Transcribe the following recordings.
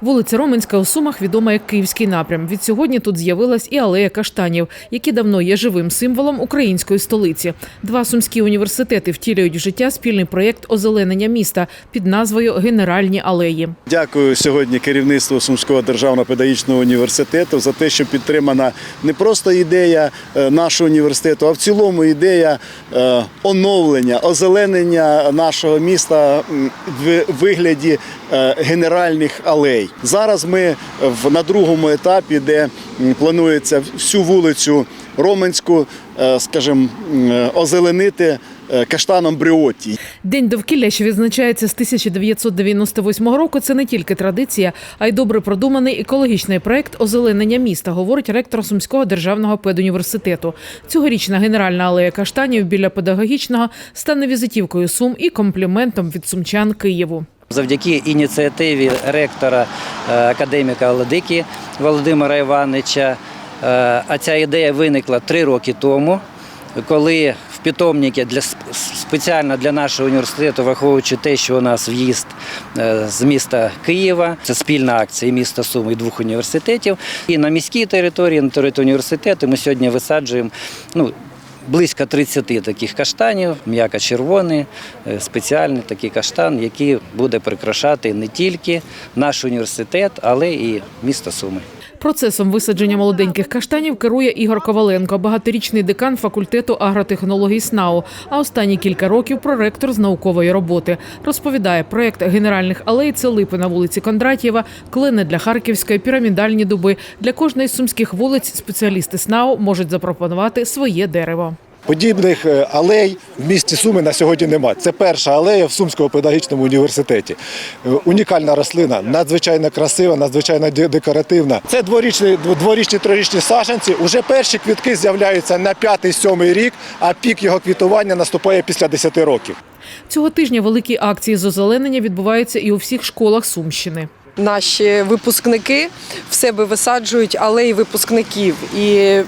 Вулиця Роменська у Сумах відома як Київський напрям. Від сьогодні тут з'явилась і алея каштанів, які давно є живим символом української столиці. Два сумські університети втілюють в життя спільний проєкт озеленення міста під назвою Генеральні алеї. Дякую сьогодні керівництву Сумського державного педагогічного університету за те, що підтримана не просто ідея е, нашого університету, а в цілому ідея е, оновлення, озеленення нашого міста в вигляді е, генеральних алей. Зараз ми на другому етапі, де планується всю вулицю Роменську, е, скажімо, озеленити е, каштаном Бріоті. День довкілля, що відзначається з 1998 року, це не тільки традиція, а й добре продуманий екологічний проект озеленення міста, говорить ректор Сумського державного педуніверситету. Цьогорічна генеральна алея каштанів біля педагогічного стане візитівкою Сум і компліментом від сумчан Києву. Завдяки ініціативі ректора е, академіка Ладики Володимира Івановича, е, а ця ідея виникла три роки тому, коли в питомнику для спеціально для нашого університету, враховуючи те, що у нас в'їзд е, з міста Києва, це спільна акція міста Суми і двох університетів. І на міській території, на території університету ми сьогодні висаджуємо. Ну, Близько 30 таких каштанів, м'яко червоний, е, спеціальний такий каштан, який буде прикрашати не тільки наш університет, але і місто Суми. Процесом висадження молоденьких каштанів керує Ігор Коваленко, багаторічний декан факультету агротехнологій СНАУ. А останні кілька років проректор з наукової роботи. Розповідає, проект генеральних алей це липи на вулиці Кондратєва, клини для Харківської, пірамідальні дуби. Для кожної сумських вулиць спеціалісти СНАУ можуть запропонувати своє дерево. Подібних е, алей в місті Суми на сьогодні немає. Це перша алея в Сумському педагогічному університеті. Е, Унікальна рослина, надзвичайно красива, надзвичайно декоративна. Це дворічні, дворічні, трирічні саджанці. Уже перші квітки з'являються на п'ятий-сьомий рік, а пік його квітування наступає після 10 років. Цього тижня великі акції з озеленення відбуваються і у всіх школах Сумщини. Наші випускники в себе висаджують алеї випускників. І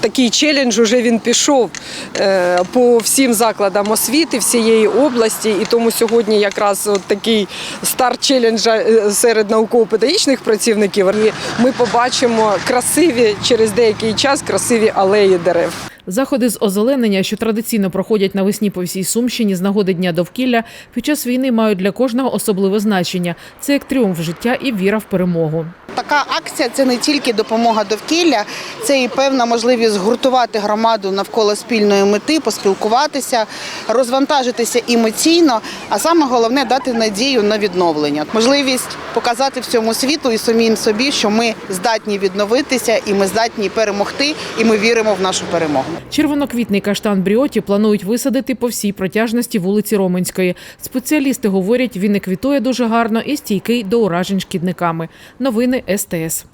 такий челендж уже він пішов е, по всім закладам освіти всієї області. І тому сьогодні якраз от такий старт челенджа е, серед науково-педагогічних працівників. І ми побачимо красиві через деякий час красиві алеї дерев. Заходи з озеленення, що традиційно проходять навесні по всій Сумщині з нагоди дня довкілля, під час війни мають для кожного особливе значення. Це як тріумф життя і віра в перемогу. Така акція це не тільки допомога довкілля, це і певна можливість згуртувати громаду навколо спільної мети, поспілкуватися, розвантажитися емоційно, а саме головне дати надію на відновлення. Можливість показати всьому світу і самим собі, що ми здатні відновитися, і ми здатні перемогти, і ми віримо в нашу перемогу. Червоноквітний каштан Бріоті планують висадити по всій протяжності вулиці Роменської. Спеціалісти говорять, він не квітує дуже гарно і стійкий до уражень шкідниками. Новини СТС.